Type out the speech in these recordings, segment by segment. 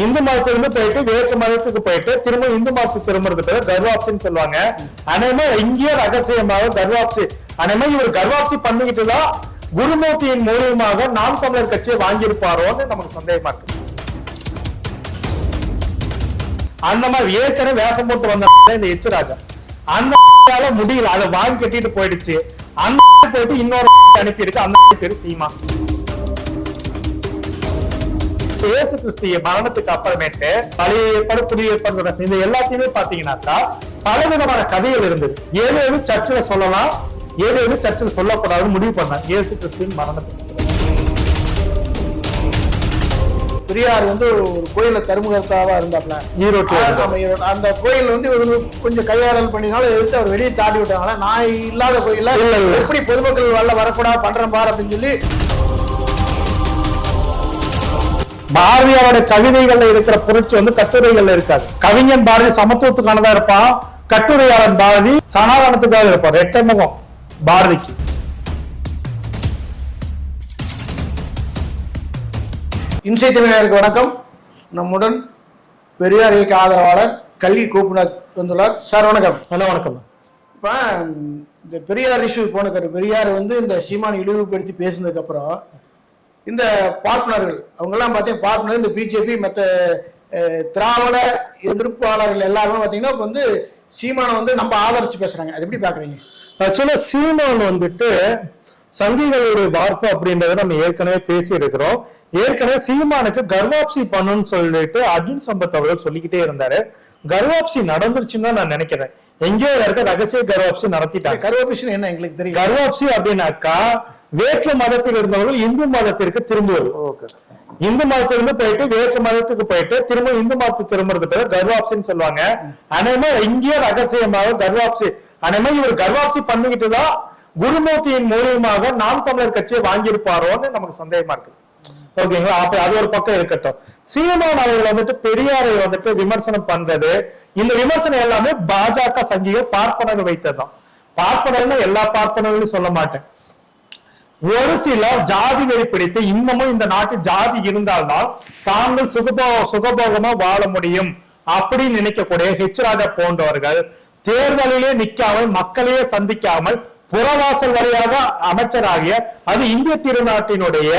இந்து மதத்திலிருந்து போயிட்டு வேற்று மதத்துக்கு போயிட்டு திரும்ப இந்து மதத்துக்கு திரும்புறது பேர் கர்வாப்சின்னு சொல்லுவாங்க. அனைமே இங்கேயே ரகசியமாக கர்வாப்சி அனைமே இவர் கர்வாப்சி பண்ணிக்கிட்டு தான் குருமூர்த்தியின் மூலியமாக நாம் தமிழர் கட்சியை வாங்கியிருப்பாரோன்னு நமக்கு சந்தேகமா இருக்கு. அந்த மாதிரி ஏற்கனவே வேஷம் போட்டு வந்த இந்த எச்சுராஜா. அந்த முடியல அதை வாங்கி கட்டிட்டு போயிடுச்சு. அந்த போயிட்டு இன்னொரு அனுப்பி இருக்கு அந்த பேரு சீமா. இயேசு கிறிஸ்திய மரணத்துக்கு அப்புறமேட்டு பழைய ஏற்பாடு புதிய ஏற்பாடு. இந்த எல்லாத்தையுமே பாத்தீங்கன்னாக்கா பல விதமான கதைகள் இருந்தது ஏது எது சர்ச்சில் சொல்லலாம் ஏது எது சர்ச்சில் சொல்லக்கூடாதுன்னு முடிவு பண்ணாங்க இயேசு கிறிஸ்துவின் மரணத்துக்கு பெரியார் வந்து ஒரு கோயில தருமுகத்தாவா இருந்தாப்ல ஈரோட்டில். அந்த கோயில் வந்து இவர் கொஞ்சம் கையாடல் பண்ணினாலும் எதிர்த்து அவர் வெளியே தாண்டி விட்டாங்களா நான் இல்லாத இல்ல. எப்படி பொதுமக்கள் வரல வரக்கூடாது பண்றேன் பார் அப்படின்னு சொல்லி பாரதியாரோட கவிதைகள்ல இருக்கிற புரட்சி வந்து கட்டுரைகள்ல இருக்காது. கவிஞன் பாரதி சமத்துவத்துக்கானதா இருப்பான் கட்டுரையாளன் பாரதி சனாதனத்துக்காக இருப்பான் ரெட்டை முகம் பாரதிக்கு. இன்சை தமிழருக்கு வணக்கம். நம்முடன் பெரியார் இயக்க ஆதரவாளர் கல்வி கோப்புநாத் வந்துள்ளார். சார் வணக்கம். நல்ல வணக்கம். இப்ப இந்த பெரியார் இஷ்யூ போனக்காரு பெரியார் வந்து இந்த சீமான் இழிவுபடுத்தி பேசினதுக்கு அப்புறம் இந்த பார்ட்னர்கள் அவங்கெல்லாம் பார்த்தீங்கன்னா பார்ட்னர் இந்த பிஜேபி மற்ற திராவிட எதிர்ப்பாளர்கள் எல்லாருமே பார்த்தீங்கன்னா இப்போ வந்து சீமானை வந்து நம்ம ஆதரிச்சு பேசுறாங்க. அது எப்படி பாக்குறீங்க ஆக்சுவலா சீமான் வந்துட்டு சங்கிகளுடைய வார்ப்பு அப்படின்றத நம்ம ஏற்கனவே பேசி இருக்கிறோம் ஏற்கனவே சீமானுக்கு கர்வாப்சி பண்ணணும்னு சொல்லிட்டு அர்ஜுன் சம்பத் அவர்கள் சொல்லிக்கிட்டே இருந்தாரு. கர்வாப்சி நடந்துருச்சுன்னு தான் நான் நினைக்கிறேன். எங்கேயோ இடத்துல ரகசிய கர்வாப்சி நடத்திட்டாங்க. கருவபிஷன் என்ன எங்களுக்கு தெரியும்? கர்வாப்சி அப்படின்னாக்கா வேற்று மதத்தில் இருந்தவர்கள் இந்து மதத்திற்கு திரும்புவது. ஓகே இந்து மதத்திலிருந்து போயிட்டு வேற்று மதத்துக்கு போயிட்டு திரும்ப இந்து மதத்துக்கு திரும்புறது பேர் கர்வாப்சின்னு சொல்லுவாங்க. அனைமே இங்கேயே ரகசியமாக கர்வாப்சி அனைமே இவர் கர்வாப்சி பண்ணிக்கிட்டு தான் குருமூர்த்தியின் மூலியமாக நாம் தமிழர் கட்சியை வாங்கியிருப்பாரோன்னு நமக்கு சந்தேகமா இருக்கு ஓகேங்களா அப்ப அது ஒரு பக்கம் இருக்கட்டும். சீமான் அவர்கள் வந்துட்டு பெரியாரை வந்துட்டு விமர்சனம் பண்றது. இந்த விமர்சனம் எல்லாமே பாஜக சங்கிகள் பார்ப்பனர் வைத்ததுதான். பார்ப்பனர்னு எல்லா பார்ப்பனர்களும் சொல்ல மாட்டேன். ஒரு சிலர் ஜாதி வெறி பிடித்து இன்னமும் இந்த நாட்டில் ஜாதி இருந்தால்தான் தாங்கள் சுகபோ சுகபோகமா வாழ முடியும் அப்படின்னு நினைக்கக்கூடிய ஹெச் ராஜா போன்றவர்கள் தேர்தலிலே நிற்காமல் மக்களையே சந்திக்காமல் புறவாசல் வழியாக அமைச்சராகிய அது இந்திய திருநாட்டினுடைய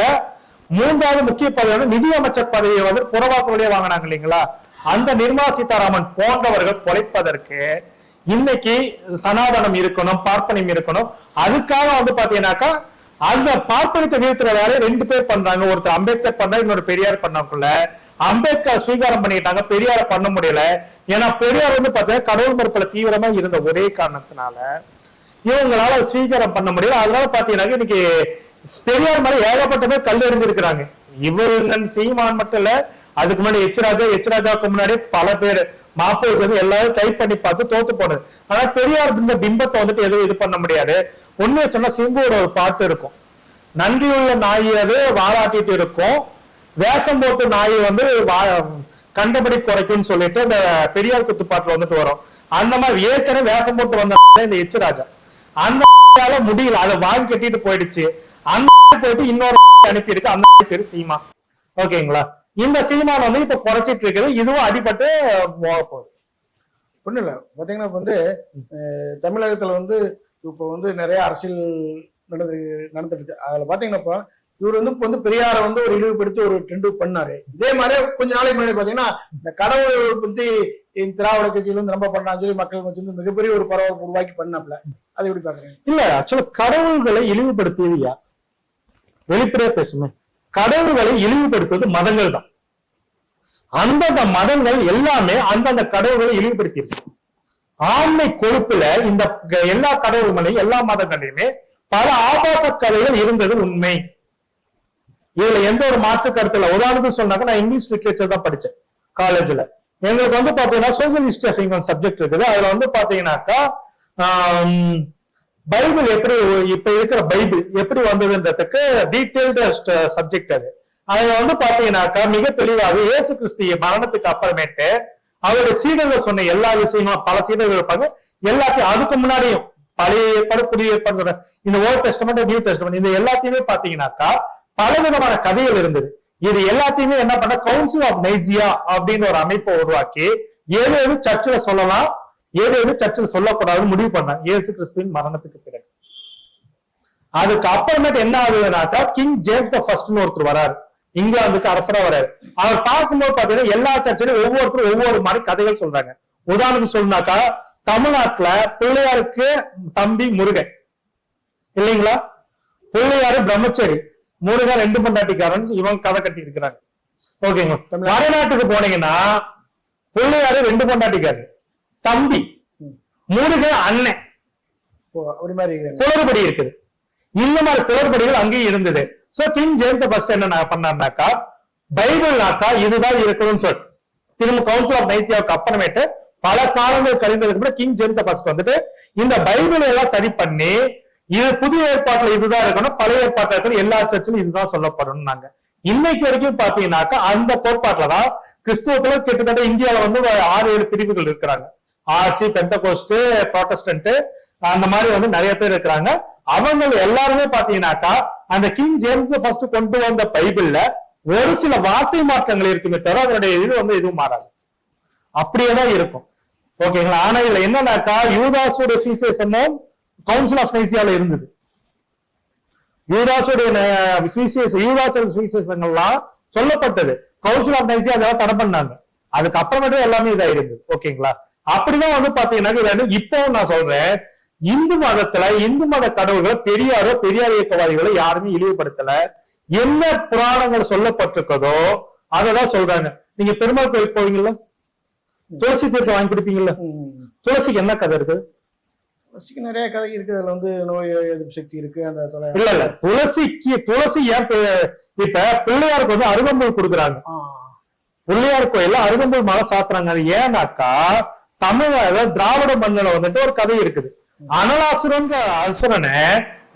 மூன்றாவது முக்கிய பதவியான நிதி அமைச்சர் பதவியை வந்து புறவாசல் வழியே வாங்கினாங்க இல்லைங்களா? அந்த நிர்மலா சீதாராமன் போன்றவர்கள் பொழைப்பதற்கு இன்னைக்கு சனாதனம் இருக்கணும் பார்ப்பனியம் இருக்கணும். அதுக்காக வந்து பாத்தீங்கன்னாக்கா அந்த பார்ப்பனித்த வீழ்த்துற வேலையை ரெண்டு பேர் பண்றாங்க. ஒருத்தர் அம்பேத்கர் பண்ணா இன்னொரு பெரியார் பண்ணக்குள்ள. அம்பேத்கர் ஸ்வீகாரம் பண்ணிட்டாங்க பெரியார பண்ண முடியல. ஏன்னா பெரியார் வந்து பாத்தீங்கன்னா கடவுள் மறுப்புல தீவிரமா இருந்த ஒரே காரணத்தினால இவங்களால ஸ்வீகாரம் பண்ண முடியல. அதனால பாத்தீங்கன்னா இன்னைக்கு பெரியார் மேல ஏகப்பட்ட பேர் கல் எறிஞ்சிருக்கிறாங்க. இவர் சீமான் மட்டும் இல்ல அதுக்கு முன்னாடி எச் ராஜா எச் ராஜாவுக்கு முன்னாடி பல பேர். மாப்போஸ் வந்து எல்லாரும் ட்ரை பண்ணி பார்த்து தோத்து போனது. ஆனா பெரியார் இந்த பிம்பத்தை வந்துட்டு எதுவும் இது பண்ண முடியாது. உண்மையை சொன்னா சிம்புவோட ஒரு பாட்டு இருக்கும். நன்றியுள்ள நாய் அது வாராட்டிட்டு இருக்கும். வேஷம் போட்டு நாய் வந்து வா- கண்டபடி குறைக்கும்னு சொல்லிட்டு இந்த பெரியார் குத்துப்பாட்டுல வந்துட்டு வரும். அந்த மாதிரி ஏற்கனவே வேஷம் போட்டு வந்த இந்த எச்சுராஜா. அந்த முடியல. அதை வாங்கி கட்டிட்டு போயிடுச்சு. அந்த போயிட்டு இன்னொரு அனுப்பி இருக்கு அந்த பேரு சீமா. ஓகேங்களா? இந்த சீமான் வந்து இப்ப குறைச்சிட்டு இருக்குது. இதுவும் அடிபட்டு போக போகுது. ஒன்றும் இல்லை பார்த்தீங்கன்னா இப்போ வந்து தமிழகத்துல வந்து இப்போ வந்து நிறைய அரசியல் நடந்து நடந்துட்டு அதில் பார்த்தீங்கன்னா இப்போ இவர் வந்து இப்போ வந்து பெரியாரை வந்து ஒரு இழிவுபடுத்தி ஒரு ட்ரெண்டு பண்ணாரு. இதே மாதிரி கொஞ்ச நாளைக்கு முன்னாடி பார்த்தீங்கன்னா இந்த கடவுள் பத்தி இந்த திராவிட கட்சியில வந்து ரொம்ப பண்ணான்னு சொல்லி மக்கள் வந்து மிகப்பெரிய ஒரு பரவல் உருவாக்கி பண்ணாப்ல அதை எப்படி பாக்குறீங்க? இல்ல ஆக்சுவலா கடவுள்களை இழிவுபடுத்தியது வெளிப்படையா பேசுமே. கடவுள்களை இழிவுபடுத்துவது மதங்கள் தான் அந்தந்த மதங்கள் எல்லாமே அந்தந்த கடவுள்களை இழிவுபடுத்தி ஆண்மை கொழுப்புல இந்த எல்லா கடவுள்களையும் எல்லா மதங்களையுமே பல ஆபாச கதைகள் இருந்தது உண்மை. இதுல எந்த ஒரு மாற்று கருத்துல உதாரணத்துக்கு சொன்னாக்க நான் இங்கிலீஷ் லிட்ரேச்சர் தான் படிச்சேன் காலேஜ்ல எங்களுக்கு வந்து பாத்தீங்கன்னா சோசியல் ஹிஸ்டரி சப்ஜெக்ட் இருக்குது. அதுல வந்து பாத்தீங்கன்னாக்கா பைபிள் எப்படி இப்ப இருக்கிற பைபிள் எப்படி வந்ததுன்றதுக்கு டீடைல்டு சப்ஜெக்ட் அது. அதுல வந்து பாத்தீங்கன்னாக்கா மிக தெளிவாக இயேசு கிறிஸ்திய மரணத்துக்கு அப்புறமேட்டு அவருடைய சீடர்கள் சொன்ன எல்லா விஷயங்களும் பல சீடர்கள் இருப்பாங்க. எல்லாத்தையும் அதுக்கு முன்னாடியும் பழைய ஏற்பாடு புதிய ஏற்பாடு சொல்றேன் இந்த ஓல்ட் டெஸ்டமெண்ட் நியூ டெஸ்டமெண்ட் இந்த எல்லாத்தையுமே பாத்தீங்கன்னாக்கா பல விதமான கதைகள் இருந்தது. இது எல்லாத்தையுமே என்ன பண்ண கவுன்சில் ஆஃப் நைசியா அப்படின்னு ஒரு அமைப்பை உருவாக்கி ஏது எது சர்ச்சில் சொல்லலாம் எது எது சர்ச்சில் சொல்லக்கூடாதுன்னு முடிவு பண்ணாங்க. இயேசு கிறிஸ்துவின் மரணத்துக்கு பிறகு. அதுக்கு அப்புறமேட்டு என்ன ஆகுதுனாக்கா கிங் ஜேம்ஸ் த ஃபர்ஸ்ட்னு ஒருத்தர் வராரு. இங்கிலாந்துக்கு அரசரா வராரு. அவர் பார்க்கும்போது பாத்தீங்கன்னா எல்லா சர்ச்சிலும் ஒவ்வொருத்தரும் ஒவ்வொரு மாதிரி கதைகள் சொல்றாங்க. உதாரணத்துக்கு சொன்னாக்கா தமிழ்நாட்டுல பிள்ளையாருக்கு தம்பி முருகன். இல்லைங்களா? பிள்ளையாரு பிரம்மச்சரி. முருகன் ரெண்டு பண்டாட்டிக்காரன் இவன் கதை கட்டி இருக்கிறாங்க. ஓகேங்களா? வடநாட்டுக்கு போனீங்கன்னா பிள்ளையாரு ரெண்டு பண்டாட்டிக்காரன் தம்பி முருகன் அண்ணன். குளறுபடி இருக்குது. இந்த மாதிரி குளறுபடிகள் அங்கேயும் இருந்தது. சோ கிங் ஜேம்ஸ் ஃபர்ஸ்ட் என்ன நான் பண்ணாருனாக்கா பைபிள்னாக்கா இதுதான் இருக்கணும்னு சொல்லி திரும்ப கவுன்சில் ஆஃப் நைசியாவுக்கு அப்புறமேட்டு பல காலங்கள் கழிந்ததுக்கு அப்புறம் கிங் ஜேம்ஸ் ஃபர்ஸ்ட் வந்துட்டு இந்த பைபிள் எல்லாம் சரி பண்ணி இது புதிய ஏற்பாட்டுல இதுதான் இருக்கணும் பழைய ஏற்பாட்டுல இருக்கணும் எல்லா சர்ச்சிலும் இதுதான் சொல்லப்படணும் நாங்க இன்னைக்கு வரைக்கும் பாத்தீங்கன்னாக்கா அந்த கோட்பாட்டுல தான் கிறிஸ்துவத்துல கிட்டத்தட்ட இந்தியால வந்து ஆறு ஏழு பிரிவுகள் இருக்கிறாங்க. ஆர்சி பெந்தகோஸ்ட் ப்ராட்டஸ்டன்ட் அந்த மாதிரி வந்து நிறைய பேர் இருக்கிறாங்க. அவங்க எல்லாருமே பாத்தீங்கன்னாக்கா அந்த கிங் ஜேம்ஸ் ஃபர்ஸ்ட் கொண்டு வந்த பைபிள்ல ஒரு சில வார்த்தை மாற்றங்கள் இருக்குமே தவிர அதனுடைய இது வந்து எதுவும் மாறாது. அப்படியே தான் இருக்கும். ஓகேங்களா? ஆனா இதுல என்னன்னாக்கா யூதாஸோட சுவிசேஷமும் கவுன்சில் ஆஃப் நைசியால இருந்தது. யூதாசோட ந- சுவிசேஷ யூதாஸோட சுவிசேஷங்கள்லாம் சொல்லப்பட்டது. கவுன்சில் ஆஃப் நைசியா அதெல்லாம் தடை பண்ணாங்க. அதுக்கப்புறமேட்டு எல்லாமே இதாயிருந்தது. ஓகேங்களா? அப்படிதான் வந்து பாத்தீங்கன்னா இப்போ நான் சொல்றேன். இந்து மதத்துல இந்து மத கடவுள்களை பெரியாரோ பெரியார் இயக்கவாதிகளோ யாருமே இழிவுபடுத்தல. என்ன புராணங்கள் சொல்லப்பட்டிருக்கதோ அததான் சொல்றாங்க. நீங்க பெருமாள் கோயிலுக்கு போவீங்கல்ல? துளசி தீர்த்தம் வாங்கி குடிப்பீங்கல்ல. துளசிக்கு என்ன கதை இருக்கு? துளசிக்கு நிறைய கதை இருக்கு அதுல வந்து நோய் எதிர்ப்பு சக்தி இருக்கு. அந்த இல்ல இல்ல. துளசிக்கு துளசி ஏன் இப்ப பிள்ளையாருக்கு வந்து அருகம்புல் கொடுக்குறாங்க. பிள்ளையார் கோயில்ல அருகம்புல் மலை சாத்துறாங்க. அது ஏன்னாக்கா தமிழ் திராவிட மண்ணில வந்துட்டு ஒரு கதை இருக்குது. அனலாசுரன்ற அசுரனை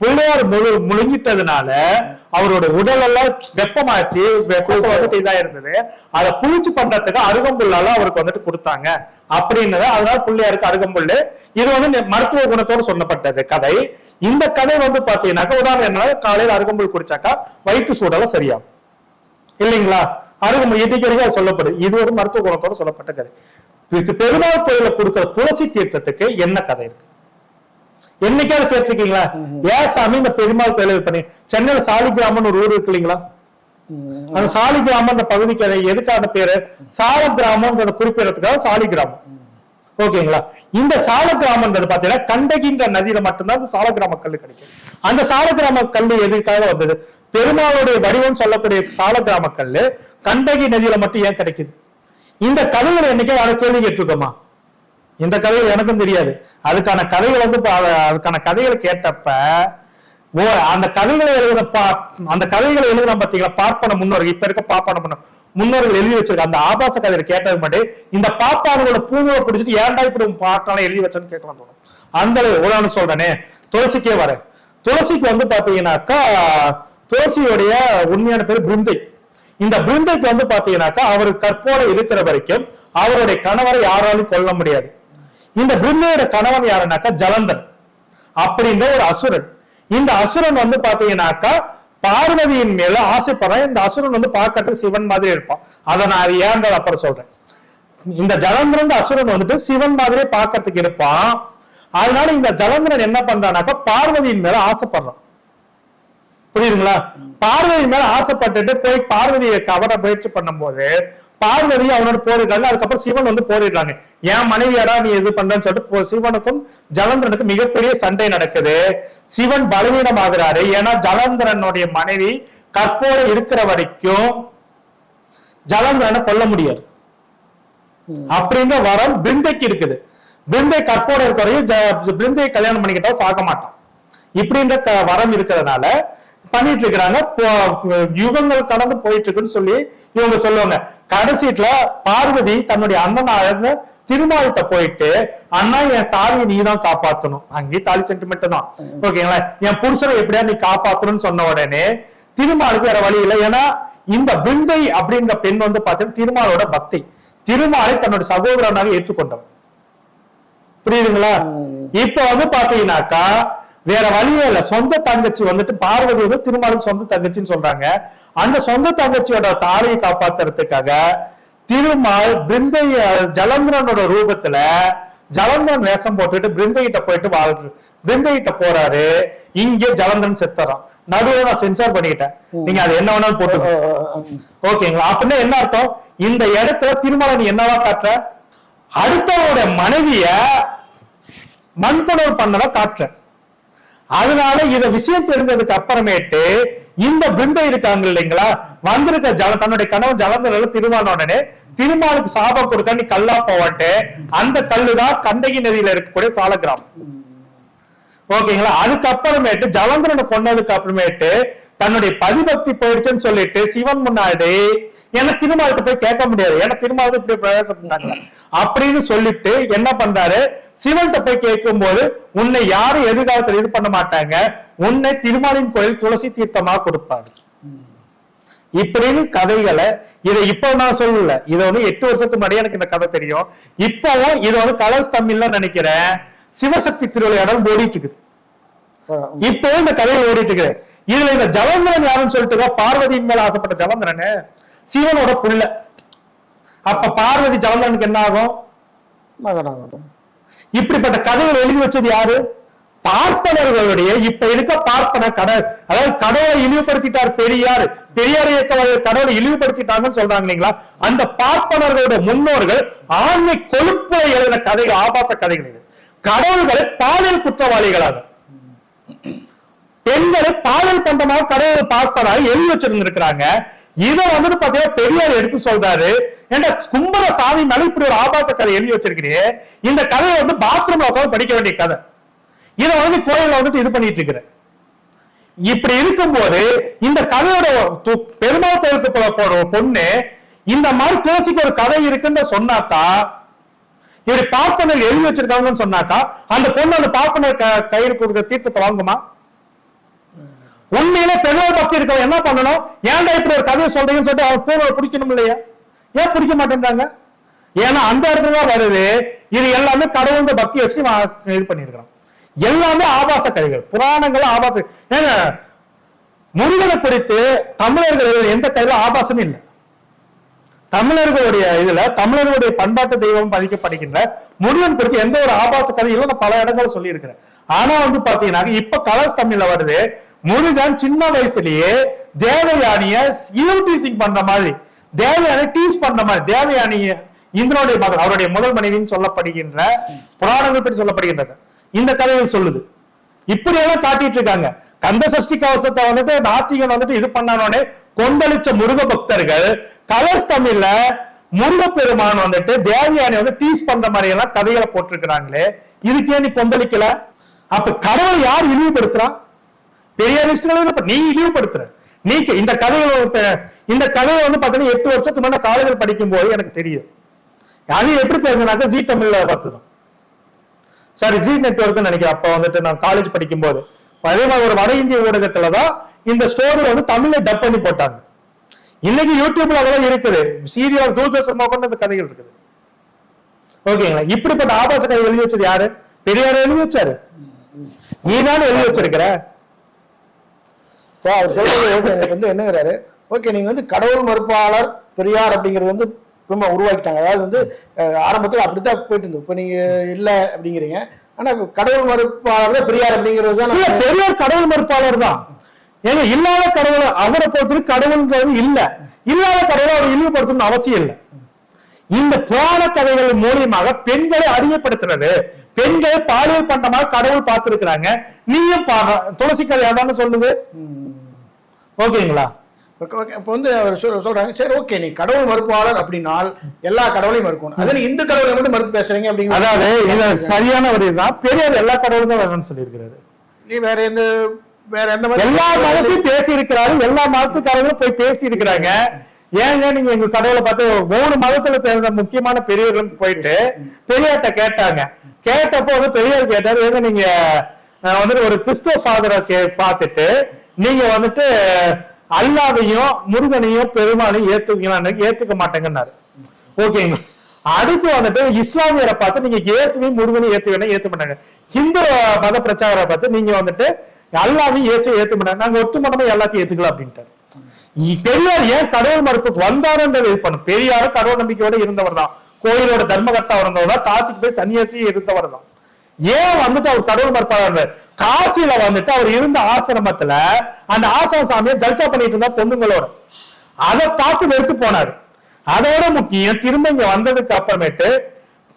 பிள்ளையார் முழு முழுங்கிட்டதுனால அவரோட உடல் எல்லாம் வெப்பமாச்சு வெப்பத்தை வந்துட்டு இதா இருந்தது. அதை குளிச்சு பண்றதுக்கு அருகம்புல்லால அவருக்கு வந்துட்டு கொடுத்தாங்க. அப்படின்னது அதனால பிள்ளையாருக்கு அருகம்புல்லு. இது வந்து மருத்துவ குணத்தோடு சொல்லப்பட்டது கதை. இந்த கதை வந்து பாத்தீங்கன்னாக்கா உதாரணம் என்ன காலையில அருகம்புல் குடிச்சாக்கா வயிற்று சூடெல்லாம் சரியாகும். இல்லைங்களா? அருகம்புல் இன்னைக்கு வரைக்கும் அது சொல்லப்படுது. இது ஒரு மருத்துவ குணத்தோட சொல்லப்பட்ட கதை. பெருமாள் கோயில கொடுக்கிற துளசி தீர்த்தத்துக்கு என்ன கதை இருக்கு? என்னைக்காவது கேட்டிருக்கீங்களா? ஏன் சாமி இந்த பெருமாள் கோயில பண்ணி சென்னையில சாலிகிராமம்னு ஒரு ஊர் இருக்கு இல்லைங்களா. அந்த சாலிகிராமம் அந்த பகுதிக்கு எதுக்கான பேரு? சால கிராமம்ன்றத குறிப்பிடறதுக்காக சாலிகிராமம். ஓகேங்களா? இந்த சால கிராமம்ன்றது பாத்தீங்கன்னா கண்டகின்ற நதியில மட்டும்தான் அந்த சாலகிராம கல்லு கிடைக்கும். அந்த சாலகிராம கல்லு எதுக்காக வந்தது? பெருமாளுடைய வடிவம் சொல்லக்கூடிய சாலகிராம கல்லு கண்டகி நதியில மட்டும் ஏன் கிடைக்குது? இந்த கதைகளை என்னைக்கே அதை கேள்வி கேட்டிருக்கோமா? இந்த கதைகள் எனக்கும் தெரியாது. அதுக்கான கதைகள் வந்து பா- அதுக்கான கதைகளை கேட்டப்ப ஓ அந்த கதைகளை எழுதின பா அந்த கதைகளை எழுதின பாத்தீங்களா? பார்ப்பன முன்னோர்கள் இப்ப இருக்க பாப்பான முன்னோர் முன்னோர்கள் எழுதி வச்சிருக்க அந்த ஆபாச கதையை கேட்டது மட்டும் இந்த பாப்பானோட பூவை பிடிச்சிட்டு ஏன்டா இப்படி பாட்டான எழுதி வச்சேன்னு கேட்கலாம் தோணும். அந்த உதாரணம் சொல்றேனே துளசிக்கே வரேன். துளசிக்கு வந்து பாத்தீங்கன்னாக்கா துளசியுடைய உண்மையான பேர் பிருந்தை. இந்த பிருந்தைக்கு வந்து பாத்தீங்கன்னாக்கா அவர் கற்போட இருக்கிற வரைக்கும் அவருடைய கணவரை யாராலும் கொல்ல முடியாது. இந்த பிருந்தையோட கணவன் யாருன்னாக்கா ஜலந்தன் அப்படின்ற ஒரு அசுரன். இந்த அசுரன் வந்து பாத்தீங்கன்னாக்கா பார்வதியின் மேல ஆசைப்படுறான். இந்த அசுரன் வந்து பார்க்கறது சிவன் மாதிரி இருப்பான். அதை நான் அது அப்புறம் சொல்றேன். இந்த ஜலந்திரன் அசுரன் வந்துட்டு சிவன் மாதிரியே பார்க்கறதுக்கு இருப்பான். அதனால இந்த ஜலந்திரன் என்ன பண்றானாக்கா பார்வதியின் மேல ஆசைப்படுறான். புரியுதுங்களா? பார்வதி மேல ஆசைப்பட்டுட்டு போய் பார்வதியை கவர முயற்சி பண்ணும்போது பார்வதி அவனோட போரிடுறாங்க. அதுக்கப்புறம் சிவன் வந்து போரிடுறாங்க. என் மனைவியாரா நீ இது பண்றன்னு சொல்லிட்டு சிவனுக்கும் ஜலந்திரனுக்கும் மிகப்பெரிய சண்டை நடக்குது. சிவன் பலவீனமாகிறாரு. ஏன்னா ஜலந்திரனுடைய மனைவி கற்போட இருக்கிற வரைக்கும் ஜலந்திரனை கொல்ல முடியாது. அப்படின்ற வரம் பிருந்தைக்கு இருக்குது. பிருந்தை கற்போட இருக்கிற வரையும் பிருந்தையை கல்யாணம் பண்ணிக்கிட்டா சாக மாட்டான். இப்படின்ற க- வரம் இருக்கிறதுனால பண்ணிட்டு இருக்கிறாங்க யுகங்கள் கடந்து போயிட்டு இருக்குன்னு சொல்லி இவங்க சொல்லுவாங்க. கடைசீட்ல பார்வதி தன்னுடைய அண்ணனாக திருமாலிட்ட போயிட்டு அண்ணா என் தாலியை நீ தான் காப்பாத்தணும். அங்கேயும் தாலி சென்டிமெண்ட் தான். ஓகேங்களா? என் புருஷனை எப்படியா நீ காப்பாத்தணும்னு சொன்ன உடனே திருமாலுக்கு வேற வழி இல்லை. ஏன்னா இந்த பிருந்தை அப்படின்ற பெண் வந்து பார்த்தீங்கன்னா திருமாலோட பக்தி. திருமாலை தன்னுடைய சகோதரனாக ஏற்றுக்கொண்டவன். புரியுதுங்களா? இப்ப வந்து பாத்தீங்கன்னாக்கா வேற வழியே இல்ல. சொந்த தங்கச்சி வந்துட்டு பார்வதி வந்து திருமாலுக்கு சொந்த தங்கச்சின்னு சொல்றாங்க. அந்த சொந்த தங்கச்சியோட தாலியை காப்பாத்துறதுக்காக திருமால் பிருந்தை ஜலந்திரனோட ரூபத்துல ஜலந்திரன் வேஷம் போட்டுட்டு பிருந்தைகிட்ட போயிட்டு வாழ் பிருந்தைகிட்ட போறாரு. இங்கே ஜலந்திரன் செத்துறான் நடுவுல நான் சென்சார் பண்ணிக்கிட்டேன் நீங்க அது என்ன வேணாலும் போட்டு ஓகேங்களா? அப்படின்னா என்ன அர்த்தம்? இந்த இடத்துல திருமலை நீ என்னவா காட்டுற? அடுத்தவரோட மனைவிய மண்புணர் பண்ணத காட்டுற? அதனால இத விஷயம் தெரிஞ்சதுக்கு அப்புறமேட்டு இந்த பிருந்தை இருக்காங்க இல்லைங்களா? வந்திருக்க ஜல தன்னுடைய கணவன் ஜலந்தரில் திருமான உடனே திருமாலுக்கு சாபம் கொடுக்க நீ கல்லா போவட்டு அந்த கல்லுதான் கண்டகி நதியில இருக்கக்கூடிய சாலகிராம் ஓகேங்களா? அதுக்கப்புறமேட்டு ஜலந்திரனை கொன்னதுக்கு அப்புறமேட்டு தன்னுடைய பதிபக்தி போயிடுச்சுன்னு சொல்லிட்டு சிவன் முன்னாடி ஏன்னா திருமாலுக்கு போய் கேட்க முடியாது. ஏன்னா திருமாவது இப்படி பிரவேசம் அப்படின்னு சொல்லிட்டு என்ன பண்றாரு? சிவன்கிட்ட போய் கேட்கும் போது உன்னை யாரும் எதிர்காலத்துல இது பண்ண மாட்டாங்க. உன்னை திருமாலின் கோயில் துளசி தீர்த்தமா கொடுப்பாரு. இப்படின்னு கதைகளை இதை இப்போ நான் சொல்லல. இதை வந்து எட்டு வருஷத்துக்கு முன்னாடி எனக்கு இந்த கதை தெரியும். இப்பவும் இது வந்து கலர்ஸ் தமிழ்ல நினைக்கிறேன். சிவசக்தி திருவிளையாடல் ஓடிட்டு இருக்குது இப்போ இந்த கதையை ஓடிட்டு இருக்குது இதுல இந்த ஜலந்திரன் யாருன்னு சொல்லிட்டு பார்வதியின் மேல ஆசைப்பட்ட ஜலந்திரன். சிவனோட புள்ள. அப்ப பார்வதி ஜலந்திரனுக்கு என்ன ஆகும் இப்படிப்பட்ட கதைகள் எழுதி வச்சது யாரு? பார்ப்பனர்களுடைய இப்ப இருக்க பார்ப்பன கடல் அதாவது கடவுளை இழிவுபடுத்திட்டார் பெரியார். பெரியார் இயக்க கடவுளை இழிவுபடுத்திட்டாங்கன்னு சொல்றாங்க இல்லைங்களா? அந்த பார்ப்பனர்களுடைய முன்னோர்கள் ஆண்மை கொழுப்பை எழுதின கதைகள் ஆபாச கதைகள் இது. கடவுள்களை பாலியல் குற்றவாளிகளாக. பெண்களை பாலியல் பண்டமாக கடவுள் பார்ப்பதாக எழுதி வச்சிருந்திருக்கிறாங்க. இதை வந்துட்டு பாத்தீங்கன்னா பெரியார் எடுத்து சொல்றாரு. ஏன்டா கும்பல சாமி மேல இப்படி ஒரு ஆபாச கதை எழுதி வச்சிருக்கிறீங்க? இந்த கதையை வந்து பாத்ரூம்ல உட்காந்து படிக்க வேண்டிய கதை. இதை வந்து கோயில வந்துட்டு இது பண்ணிட்டு இருக்கிற. இப்படி இருக்கும்போது இந்த கதையோட பெருமாள் கோயிலுக்கு போற பொண்ணு இந்த மாதிரி துளசிக்கு ஒரு கதை இருக்குன்னு சொன்னாக்கா இப்படி பார்ப்பனர் எழுதி வச்சிருக்காங்கன்னு சொன்னாக்கா அந்த பொண்ணு அந்த பார்ப்பனர் க- கயிறு கொடுக்குற தீர்த்தத்தை வாங்குமா? உண்மையிலே பெண்கள் பக்தி இருக்கவங்க என்ன பண்ணணும்? ஏன்டா இப்படி ஒரு கதையை சொல்றீங்கன்னு சொல்லிட்டு அவன் பூவை பிடிக்கணும் இல்லையா? ஏன் பிடிக்க மாட்டேன்றாங்க? ஏன்னா அந்த இடத்துல தான் வருது இது எல்லாமே கடவுள் பக்தி வச்சு இது பண்ணியிருக்கிறான். எல்லாமே ஆபாச கதைகள். புராணங்கள் ஆபாச ஏங்க முருகனை குறித்து தமிழர்கள் எந்த கையில ஆபாசமும் இல்லை. தமிழர்களுடைய இதுல தமிழர்களுடைய பண்பாட்டு தெய்வம் பதிக்கப்படுகின்ற முருகன் குறித்து எந்த ஒரு ஆபாச கதையிலும் நான் பல இடங்களும் சொல்லியிருக்கிறேன். ஆனா வந்து பாத்தீங்கன்னா இப்ப கலர்ஸ் தமிழ்ல வருது. முருகன் சின்ன வயசுலயே தேவயானிய டீசிங் பண்ற மாதிரி தேவயானை டீஸ் பண்ற மாதிரி தேவயானிய இந்திரனுடைய மகள் அவருடைய முதல் மனைவின்னு சொல்லப்படுகின்ற புராணங்கள் பற்றி சொல்லப்படுகின்றது. இந்த கதைகள் சொல்லுது. இப்படி எல்லாம் காட்டிட்டு இருக்காங்க. கந்த சஷ்டி கவசத்தை வந்துட்டு நாத்திகன் வந்துட்டு இது பண்ணானோடனே கொந்தளிச்ச முருக பக்தர்கள் கலர்ஸ் தமிழ்ல முருகப்பெருமான் வந்துட்டு தேவயானி வந்து டீஸ் பண்ற மாதிரி எல்லாம் கதைகளை போட்டிருக்கிறாங்களே. இதுக்கே நீ கொந்தளிக்கல? அப்ப கடவுள் யார் இழிவுபடுத்துறா? பெரியாரிஸ்டுகளும் இப்ப நீ இழிவுபடுத்துற. நீ கே- இந்த கதையை இந்த கதையை வந்து பாத்தீங்கன்னா எட்டு வருஷத்துக்கு முன்னாடி காலேஜில் படிக்கும் போது எனக்கு தெரியும். அது எப்படி தெரிஞ்சனாக்கா ஜி தமிழ்ல பார்த்துதான் சாரி ஜி நெட்ஒர்க்னு நினைக்கிறேன். அப்போ வந்துட்டு நான் காலேஜ் படிக்கும் போது அதே மாதிரி ஒரு வட இந்திய ஊடகத்துல தான் இந்த ஸ்டோரி வந்து தமிழ்ல டப் பண்ணி போட்டாங்க. இன்னைக்கு யூடியூப்ல அதெல்லாம் இருக்குது. சீரியல் தூர்தர்ஷன் கொண்டு இந்த கதைகள் இருக்குது. ஓகேங்களா இப்படிப்பட்ட ஆபாச கதை எழுதி வச்சது யாரு? பெரியார் எழுதி வச்சாரு. நீ தானே எழுதி வச்சிருக்கிற? அவர் சொல்றது ஓகே. எனக்கு வந்து என்னங்கிறாரு? ஓகே நீங்க வந்து கடவுள் மறுப்பாளர் பெரியார் அப்படிங்கிறது வந்து ரொம்ப உருவாக்கிட்டாங்க. அதாவது வந்து ஆரம்பத்துல அப்படித்தான் போயிட்டு இருந்தோம் இப்போ நீங்க இல்ல அப்படிங்கிறீங்க. ஆனா இப்ப கடவுள் மறுப்பாளர் தான் பெரியார் அப்படிங்கிறது தான் பெரியார் கடவுள் மறுப்பாளர் தான். ஏங்க இல்லாத கடவுள் அவரை பொறுத்தவரைக்கும் கடவுள்ன்றது இல்ல. இல்லாத கடவுளை அவர் இழிவுபடுத்தணும்னு அவசியம் இல்லை. இந்த புராண கதைகள் மூலியமாக பெண்களை அறிமுகப்படுத்துறது பெண்களை பாலியல் பண்டமாக கடவுள் பார்த்திருக்கிறாங்க. நீயும் பாடுற துளசி கதை அதானே சொல்லுது ஓகேங்களா? இப்போ வந்து அவர் சொல் சொல்றாங்க சரி ஓகே நீ கடவுள் மறுப்பாளர் அப்படின்னால் எல்லா கடவுளையும் மறுக்கணும். அதே நீ இந்து கடவுளை மட்டும் மறுத்து பேசுறீங்க அப்படிங்கிற அதாவது இது சரியான ஒரு இதுதான். பெரியார் எல்லா கடவுளும் தான் வேணும்னு சொல்லியிருக்கிறாரு. நீ வேற எந்த வேற எந்த எல்லா மதத்தையும் பேசி இருக்கிறாரு எல்லா மதத்துக்காரங்களும் போய் பேசி இருக்கிறாங்க ஏங்க நீங்க எங்க கடவுளை பார்த்து மூணு மதத்துல சேர்ந்த முக்கியமான பெரியவர்களுக்கு போயிட்டு பெரியார்ட்ட கேட்டாங்க. கேட்டப்போ வந்து பெரியார் கேட்டாரு ஏங்க நீங்க வந்துட்டு ஒரு கிறிஸ்துவ ஃபாதரை கே பார்த்துட்டு நீங்க வந்துட்டு அல்லாவையும் முருகனையும் பெருமானையும் ஏத்துக்கீங்களான்னு ஏத்துக்க மாட்டேங்கன்னாரு. ஓகேங்களா? அடுத்து வந்துட்டு இஸ்லாமியரை பார்த்து நீங்க இயேசுவையும் முருகனையும் ஏத்துக்கணும் ஏத்து பண்ணாங்க இந்து மத பிரச்சாரரை பார்த்து நீங்க வந்துட்டு அல்லாவையும் இயேசுவை ஏத்து பண்ணாங்க நாங்க ஒட்டுமொத்தமா எல்லாத்தையும் ஏத்துக்கலாம் அப்படின்ட்டாரு. பெரியார் ஏன் கடவுள் மறுப்புக்கு வந்தாருன்றது இது பண்ணும் பெரியாரும் கடவுள் நம்பிக்கையோட இருந்தவர் தான் கோயிலோட தர்மகர்த்தா இருந்தவர் தான் காசுக்கு போய் சன்னியாசியும் இருந்தவர் தான் ஏன் வந்துட்டு அவர் கடவுள் மறுப்பாரு? காசியில வந்துட்டு அவர் இருந்த ஆசிரமத்துல அந்த ஆசிரம சாமியை ஜல்சா பண்ணிட்டு இருந்தா பொண்ணுங்களோட அதை பார்த்து வெறுத்து போனாரு. அதோட முக்கியம் திரும்ப இங்க வந்ததுக்கு அப்புறமேட்டு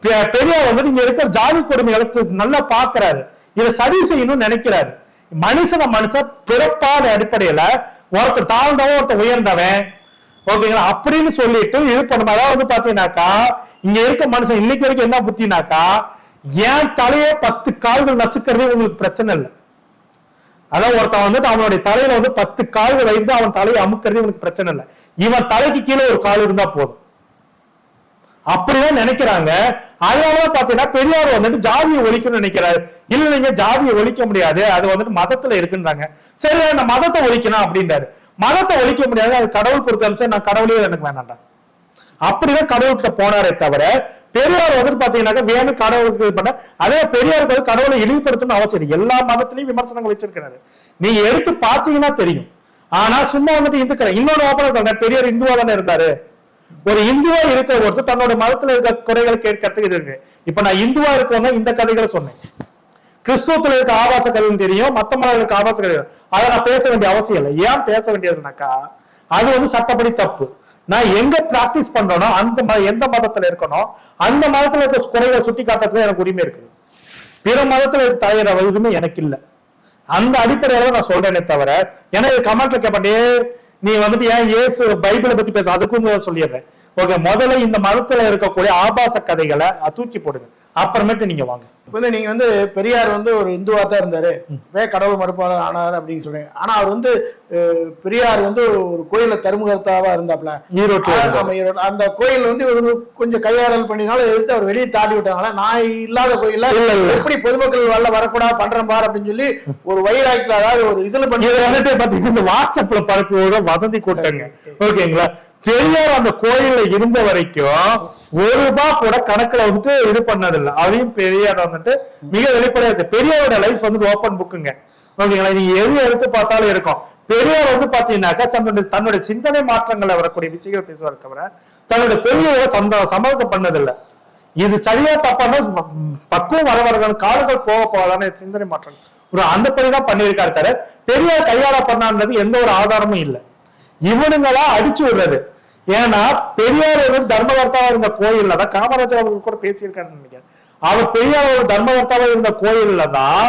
பெ- பெரியார் வந்துட்டு இங்க இருக்கிற ஜாதி கொடுமைகளை நல்லா பாக்குறாரு இதை சரி செய்யணும்னு நினைக்கிறாரு. மனுஷன மனுஷன் பிறப்பாத அடிப்படையில ஒருத்தர் தாழ்ந்தவன் ஒருத்தர் உயர்ந்தவன். ஓகேங்களா? அப்படின்னு சொல்லிட்டு இது பண்ணும் அதாவது வந்து பாத்தீங்கன்னாக்கா இங்க இருக்க மனுஷன் இன்னைக்கு வரைக்கும் என்ன புத்தினாக்கா என் தலையை பத்து கால்கள் நசுக்கிறதே உங்களுக்கு பிரச்சனை இல்லை? அதான் ஒருத்தன் வந்துட்டு அவனுடைய தலையில வந்து பத்து கால்கள் வைத்து அவன் தலையை அமுக்கிறது உங்களுக்கு பிரச்சனை இல்லை. இவன் தலைக்கு கீழே ஒரு கால் இருந்தா போதும். அப்படிதான் நினைக்கிறாங்க. அதனாலதான் பாத்தீங்கன்னா பெரியார் வந்துட்டு ஜாதியை ஒழிக்கணும்னு நினைக்கிறாரு. இல்ல நீங்க ஜாதியை ஒழிக்க முடியாது. அது வந்துட்டு மதத்துல இருக்குன்றாங்க. சரி அந்த மதத்தை ஒழிக்கணும் அப்படின்றாரு. மதத்தை ஒழிக்க முடியாது. அது கடவுள் கொடுத்தாலும் சரி நான் கடவுளையே எனக்கு வேணாண்டா அப்படிதான் கடவுள்கிட்ட போனாரே தவிர பெரியார் வந்து பாத்தீங்கன்னாக்க வேணும் கடவுளுக்கு இது பண்ண அதே பெரியாருக்கு வந்து கடவுளை இழிவுபடுத்தணும் அவசியம் எல்லா மதத்திலையும் விமர்சனங்கள் வச்சிருக்கிறாரு. நீங்க எடுத்து பாத்தீங்கன்னா தெரியும். ஆனா சும்மா வந்துட்டு இந்துக்களை இன்னொரு ஓப்பனா சொல்றேன் பெரியார் இந்துவா தானே இருந்தாரு? ஒரு இந்துவா இருக்கிற ஒருத்தர் தன்னோட மதத்துல இருக்க குறைகளை கேட்கறதுக்கு இருக்கு. இப்ப நான் இந்துவா இருக்கவங்க இந்த கதைகளை சொன்னேன். கிறிஸ்துவத்துல இருக்க ஆபாச கதைன்னு தெரியும் மத்த மதங்களுக்கு ஆபாச கதை அதை நான் பேச வேண்டிய அவசியம் இல்லை. ஏன் பேச வேண்டியதுனாக்கா அது வந்து சட்டப்படி தப்பு. நான் எங்க பிராக்டிஸ் பண்றேனோ அந்த எந்த மதத்துல இருக்கணும் அந்த மதத்துல இருக்க குறைகளை சுட்டி காட்டுறதுல எனக்கு உரிமை இருக்குது. பிற மதத்துல இருக்க உரிமை எனக்கு இல்ல. அந்த அடிப்படையில நான் சொல்றேனே தவிர ஏன்னா கமெண்ட்ல கேட்பட்டே நீ வந்துட்டு ஏன் ஏசு பைபிளை பத்தி பேச அதுக்கும் சொல்லிடுறேன். ஓகே முதல்ல இந்த மதத்துல இருக்கக்கூடிய ஆபாச கதைகளை தூக்கி போடுங்க. அப்புறமேட்டு நீங்க வாங்க. இப்ப வந்து நீங்க வந்து பெரியார் வந்து ஒரு இந்துவா தான் இருந்தாரு. வே கடவுள் மறுப்பாளர் ஆனார் அப்படின்னு சொல்றீங்க. ஆனா அவர் வந்து பெரியார் வந்து ஒரு கோயில தருமுகர்த்தாவா இருந்தாப்ல. ஈரோட்டில். அந்த கோயில் வந்து இவர் கொஞ்சம் கையாடல் பண்ணினால எதிர்த்து அவர் வெளியே தாண்டி விட்டாங்களா நான் இல்லாத கோயில்ல இல்ல, இல்ல. எப்படி பொதுமக்கள் வரல வரக்கூடாது பண்றேன் பார் அப்படின்னு சொல்லி ஒரு வைராக்கிய அதாவது ஒரு இதுல பண்ணி வந்துட்டு பாத்தீங்கன்னா இந்த வாட்ஸ்அப்ல பரப்புவத வதந்தி கூட்டங்க. ஓகேங்களா? பெரியார் அந்த கோயில்ல இருந்த வரைக்கும் ஒரு ரூபாய் கூட கணக்குல வந்துட்டு இது பண்ணதில்லை. அதையும் பெரியார் வந்துட்டு மிக வெளிப்படையாச்சு பெரியாரோட லைஃப் வந்து ஓப்பன் புக்குங்க ஓகேங்களா? நீங்க எது எடுத்து பார்த்தாலும் இருக்கும். பெரியார் வந்து பாத்தீங்கன்னாக்கா தன்னுடைய தன்னுடைய சிந்தனை மாற்றங்களை வரக்கூடிய விஷயங்கள் பேசுவார் தவிர தன்னுடைய பெரியோரை சந்த சமரசம் பண்ணதில்லை. இது சரியா தப்பான பக்குவம் வர வரதான காலங்கள் போக போகாதான சிந்தனை மாற்றம். ஒரு அந்த படிதான் பண்ணியிருக்காரு தவிர பெரியார் கையாள பண்ணான்றது எந்த ஒரு ஆதாரமும் இல்லை. இவனுங்களா அடிச்சு விடுறது. ஏன்னா பெரியார் ஒரு தர்மகர்த்தாவா இருந்த கோயில்ல தான் காமராஜர் அவர்கள் கூட பேசியிருக்காருன்னு நினைக்கிறேன். அவர் பெரியார் ஒரு தர்மகர்த்தாவா இருந்த கோயில்ல தான்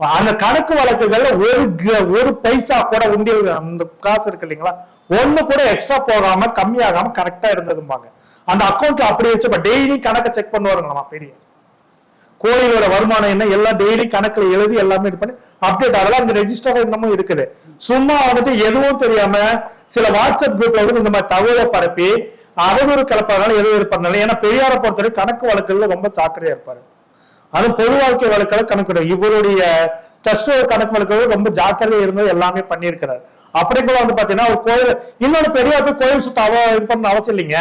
அந்த கணக்கு வழக்குகள்ல ஒரு க- ஒரு பைசா கூட உண்டியல் அந்த காசு இருக்கு இல்லைங்களா? ஒண்ணு கூட எக்ஸ்ட்ரா போகாம கம்மியாகாம கரெக்டா இருந்ததும்பாங்க. அந்த அக்கௌண்ட்ல அப்படியே வச்சு டெய்லி கணக்கை செக் பண்ணுவாருங்களாம் பெரிய கோயிலோட வருமானம் என்ன? எல்லாம் டெய்லி கணக்குல எழுதி எல்லாமே இது பண்ணி அப்டேட் அதெல்லாம் இந்த ரெஜிஸ்டர் இன்னமும் இருக்குது. சும்மா வந்துட்டு எதுவும் தெரியாம சில வாட்ஸ்அப் குரூப்ல வந்து இந்த மாதிரி தகவலை பரப்பி அவதூறு கலப்பதனால எதுவும் இது ஏன்னா பெரியார பொறுத்தவரை கணக்கு வழக்குல ரொம்ப சாக்கிரையா இருப்பாரு. அது பொது வாழ்க்கை வழக்கில் கணக்கிடும் இவருடைய டெஸ்ட் கணக்கு வழக்குகள் ரொம்ப ஜாக்கிரதையா இருந்தது எல்லாமே பண்ணியிருக்கிறாரு. அப்படி கூட வந்து பாத்தீங்கன்னா ஒரு கோயில் இன்னொரு பெரிய கோயில் சொத்து அவ இது பண்ண அவசியம் இல்லைங்க.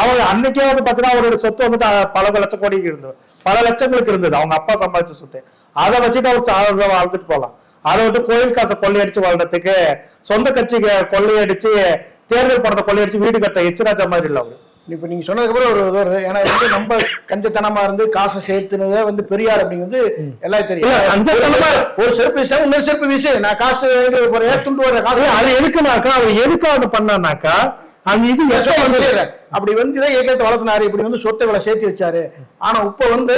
அவங்க அன்னைக்கே வந்து பாத்தீங்கன்னா அவருடைய சொத்து வந்துட்டு பல லட்சம் கோடிக்கு இருந்தது. பல லட்சங்களுக்கு இருந்தது. அவங்க அப்பா சம்பாதிச்ச சொத்து. அதை வச்சுட்டு அவர் சா- வாழ்ந்துட்டு போலாம் அதை விட்டு கோயில் காசை கொள்ளையடிச்சு வாழ்றதுக்கு சொந்த கட்சிக்கு கொள்ளையடிச்சு தேர்தல் பணத்தை கொள்ளையடிச்சு வீடு கட்ட எச்சராஜா மாதிரி இல்ல இப்ப நீங்க சொன்னதுக்கு அப்புறம் ஒரு இது வருது ஏன்னா வந்து நம்ம கஞ்சத்தனமா இருந்து காசை சேர்த்துனதே வந்து பெரியார் அப்படிங்கிறது எல்லாம் தெரியும். கஞ்சத்தனமா- ஒரு செருப்பு வீசினா இன்னொரு செருப்பு வீசு. நான் காசு போறேன் துண்டு வர காசு? அது எதுக்குனாக்கா அவர் எதுக்காக பண்ணானாக்கா அந்த இது. அப்படி வந்து இதை இயக்கத்தை வளர்த்தினாரு. இப்படி வந்து சொத்தை இவ்வளவு சேர்த்து வச்சாரு. ஆனா இப்ப வந்து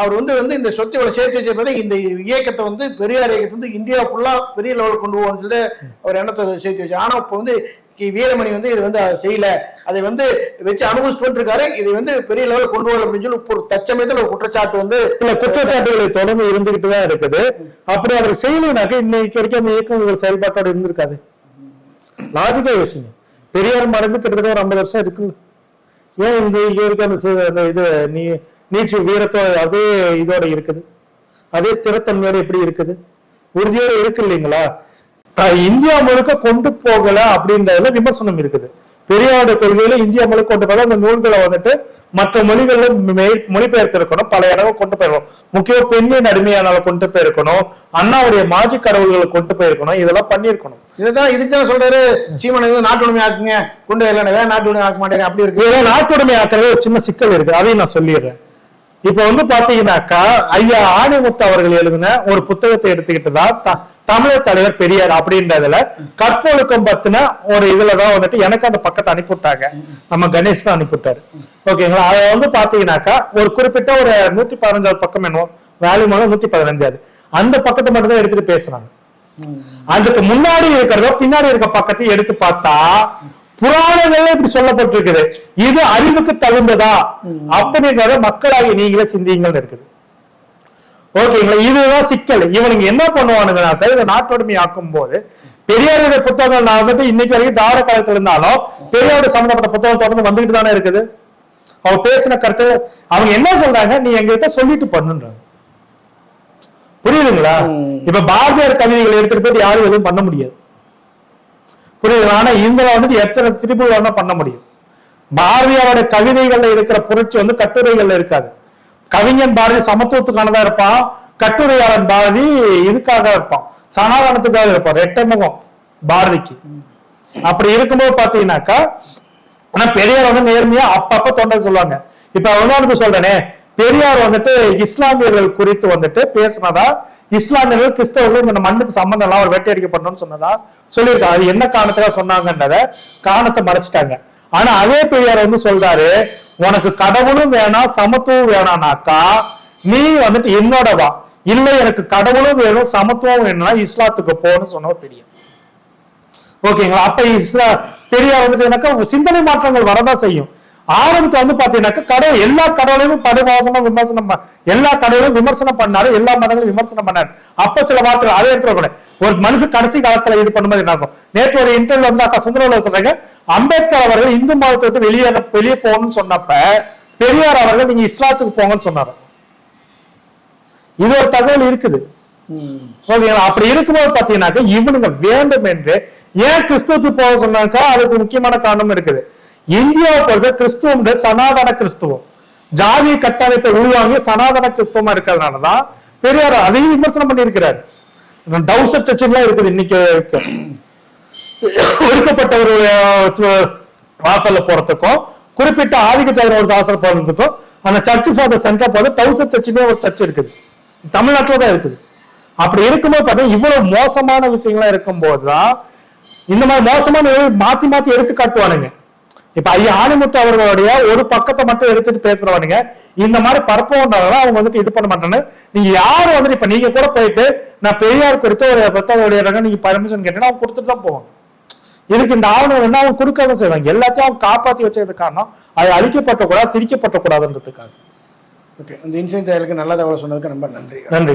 அவர் வந்து வந்து இந்த சொத்தை இவ்வளவு சேர்த்து வச்ச பிறகு இந்த இயக்கத்தை வந்து பெரியார் இயக்கத்தை வந்து இந்தியா ஃபுல்லா பெரிய லெவல் கொண்டு போகணும்னு சொல்லிட்டு அவர் எண்ணத்தை சேர்த்து வச்சு ஆனா இப்ப வந்து. வீரமணி வந்து இது வந்து செய்யல. அதை வந்து வச்சு அனுபவிச்சுட்டு இருக்காரு இதை வந்து பெரிய லெவல் கொண்டு வரல அப்படின்னு சொல்லி இப்போ ஒரு தச்சமயத்துல ஒரு குற்றச்சாட்டு வந்து இல்ல குற்றச்சாட்டுகளை தொடர்ந்து இருந்துகிட்டு தான் இருக்குது. அப்படி அவர் செய்யலைனாக்க இன்னைக்கு வரைக்கும் அந்த இயக்கம் செயல்பாட்டோட இருந்திருக்காது. லாஜிக்கா யோசிங்க. பெரியார் மறைந்து கிட்டத்தட்ட ஒரு ஐம்பது வருஷம் இருக்குல்ல ஏன் இந்த இவருக்கு இருக்க அந்த அந்த இது நீ நீட்சி வீரத்தோட அதே இதோட இருக்குது. அதே ஸ்திரத்தன்மையோட எப்படி இருக்குது. உறுதியோட இருக்கு இல்லைங்களா? இந்தியா முழுக்க கொண்டு போகல அப்படின்றதுல விமர்சனம் இருக்குது. பெரியாருடைய கொள்கையில இந்தியா மொழி கொண்டு போய் அந்த நூல்களை வந்துட்டு மற்ற மொழிகள்ல மொழிபெயர்த்திருக்கணும். பல இடங்கள் கொண்டு போயிருக்கணும் முக்கியமா பெண்ணின் அடிமையானால கொண்டு போயிருக்கணும். அண்ணாவுடைய மாஜி கடவுள்களை கொண்டு போயிருக்கணும். இதெல்லாம் பண்ணியிருக்கணும். இதுதான் இதுக்கு தான் சொல்றாரு. சீமான் வந்து நாட்டு உடைமை ஆக்குங்க. குண்டு இல்லைன்னா வேற நாட்டு உடைமை ஆக்க மாட்டேங்க. அப்படி இருக்கு. நாட்டுடைமை ஆக்குறது ஒரு சின்ன சிக்கல் இருக்கு. அதையும் நான் சொல்லிடுறேன். இப்ப வந்து பாத்தீங்கன்னாக்கா ஐயா ஆணிமுத்து அவர்கள் எழுதின ஒரு புத்தகத்தை எடுத்துக்கிட்டு தான் தமிழர் தலைவர் பெரியார் அப்படின்றதுல கற்பொழுக்கம் பத்தின ஒரு இதுலதான் வந்துட்டு எனக்கு அந்த பக்கத்தை அனுப்பிவிட்டாங்க. நம்ம கணேஷ் தான் அனுப்பிவிட்டாரு. ஓகேங்களா? அதை வந்து பாத்தீங்கன்னாக்கா ஒரு குறிப்பிட்ட ஒரு நூத்தி பதினஞ்சாவது பக்கம் என்னவோ வேல்யூமான நூத்தி பதினஞ்சாவது. அந்த பக்கத்தை மட்டும் தான் எடுத்துட்டு பேசுறாங்க. அதுக்கு முன்னாடி இருக்கிறதோ பின்னாடி இருக்க பக்கத்தையும் எடுத்து பார்த்தா புராணங்கள்ல இப்படி சொல்லப்பட்டிருக்குது. இது அறிவுக்கு தகுந்ததா? அப்படின்றத மக்களாகி நீங்களே சிந்திங்கள் இருக்குது. ஓகேங்களா இதுதான் சிக்கல். இவனுங்க என்ன பண்ணுவானுங்கனாக்கா இதை நாட்டோடுமை ஆக்கும் போது பெரியாருடைய புத்தகங்கள் நான் வந்துட்டு இன்னைக்கு வரைக்கும் தாவர காலத்துல இருந்தாலும் பெரியாருடைய சம்பந்தப்பட்ட புத்தகம் தொடர்ந்து வந்துகிட்டு தானே இருக்குது. அவ பேசின கருத்து அவங்க என்ன சொல்றாங்க நீ எங்ககிட்ட சொல்லிட்டு பண்ணுன்றாங்க. புரியுதுங்களா. இப்ப பாரதியார் கவிதைகள் எடுத்துட்டு போயிட்டு யாரும் எதுவும் பண்ண முடியாது. புரியுதுங்களா? ஆனா இதுல வந்துட்டு எத்தனை திருப்பி பண்ண முடியும். பாரதியாரோட கவிதைகள்ல இருக்கிற புரட்சி வந்து கட்டுரைகள்ல இருக்காது. கவிஞன் பாரதி சமத்துவத்துக்கானதா இருப்பான் கட்டுரையாளன் பாரதி இதுக்காக இருப்பான் சனாதனத்துக்காக இருப்பான் ரெட்டை முகம் பாரதிக்கு. அப்படி இருக்கும்போது பாத்தீங்கன்னாக்கா ஆனா பெரியார் வந்து நேர்மையா அப்பப்ப தொண்டை சொல்லுவாங்க. இப்ப உதாரணத்துக்கு சொல்றேனே பெரியார் வந்துட்டு இஸ்லாமியர்கள் குறித்து வந்துட்டு பேசினதா இஸ்லாமியர்கள் கிறிஸ்தவர்கள் இந்த மண்ணுக்கு சம்பந்தம் எல்லாம் ஒரு வேட்டையடிக்கப்படணும்னு சொன்னதா சொல்லியிருக்காங்க அது என்ன காரணத்துக்காக சொன்னாங்கன்றத காரணத்தை மறைச்சிட்டாங்க. ஆனா அதே பெரியார் வந்து சொல்றாரு உனக்கு கடவுளும் வேணாம் சமத்துவம் வேணாம்னாக்கா நீ வந்துட்டு என்னோட வா. இல்ல எனக்கு கடவுளும் வேணும் சமத்துவம் வேணும்னா இஸ்லாத்துக்கு போன்னு சொன்ன பெரிய ஓகேங்களா? அப்ப இஸ்லா பெரியார் வந்துட்டு எனக்கு சிந்தனை மாற்றங்கள் வரதான் செய்யும். ஆரம்பத்துல வந்து பாத்தீங்கன்னாக்கா கடவுள் எல்லா கடவுளையும் படுவாசமா விமர்சனம் எல்லா கடவுளையும் விமர்சனம் பண்ணாரு எல்லா மதங்களும் விமர்சனம் பண்ணாரு. அப்ப சில வார்த்தைகள் அதே இடத்துல கூட ஒரு மனுஷன் கடைசி காலத்துல இது பண்ணும்போது மாதிரி நடக்கும் நேற்று ஒரு இன்டர்வியூ வந்து அக்கா சுந்தரவல்ல சொல்றாங்க அம்பேத்கர் அவர்கள் இந்து மதத்தை விட்டு வெளியே வெளியே போகணும்னு சொன்னப்ப பெரியார் அவர்கள் நீங்க இஸ்லாத்துக்கு போங்கன்னு சொன்னாரு. இது ஒரு தகவல் இருக்குது. அப்படி இருக்கும்போது பாத்தீங்கன்னாக்க இவனுங்க வேண்டும் என்று ஏன் கிறிஸ்துவத்துக்கு போக சொன்னாக்கா அதுக்கு முக்கியமான காரணம் இருக்குது. இந்தியாவை பொறுத்த கிறிஸ்துவம் சனாதன கிறிஸ்துவம். ஜாதி கட்டமைப்பை உருவாங்கி சனாதன கிறிஸ்துவமா இருக்கிறதுனாலதான் பெரியார் அதையும் விமர்சனம் பண்ணியிருக்கிறார். டவுசர் சர்ச்செல்லாம் இருக்குது இன்னைக்கு வரைக்கும். ஒரு வாசல்ல போறதுக்கும் குறிப்பிட்ட ஆதிக்க ஜாதி ஒரு வாசல் போறதுக்கும் அந்த சர்ச் ஃபாதர் த சென்டர் போது டவுசர் சர்ச்சுமே ஒரு சர்ச் இருக்குது. தமிழ்நாட்டில தான் இருக்குது. அப்படி இருக்கும்போது பார்த்தா இவ்வளவு மோசமான விஷயங்கள்லாம் இருக்கும்போது தான் இந்த மாதிரி மோசமான மாத்தி மாத்தி எடுத்து காட்டுவானுங்க. இப்ப ஐயா ஆணிமுத்து அவர்களுடைய ஒரு பக்கத்தை மட்டும் எடுத்துட்டு பேசுறவனுங்க இந்த மாதிரி பரப்பவனால அவங்க வந்துட்டு இது பண்ண மாட்டாங்க. நீங்க யாரும் வந்துட்டு இப்ப நீங்க கூட போயிட்டு நான் பெரியார் குறித்து ஒரு வெளியிடுறாங்க நீங்க பர்மிஷன் கேட்டீங்கன்னா அவங்க கொடுத்துட்டு தான் போவாங்க. இதுக்கு இந்த ஆவணம் என்ன அவங்க கொடுக்காத செய்வாங்க. எல்லாத்தையும் அவங்க காப்பாத்தி வச்சது காரணம் அது அழிக்கப்பட்ட கூடாது திரிக்கப்பட்ட கூடாதுன்றதுக்காக ஓகே இந்த இன்சூரன்ஸ் செயலுக்கு நல்ல தகவல் சொன்னதுக்கு ரொம்ப நன்றி. நன்றி.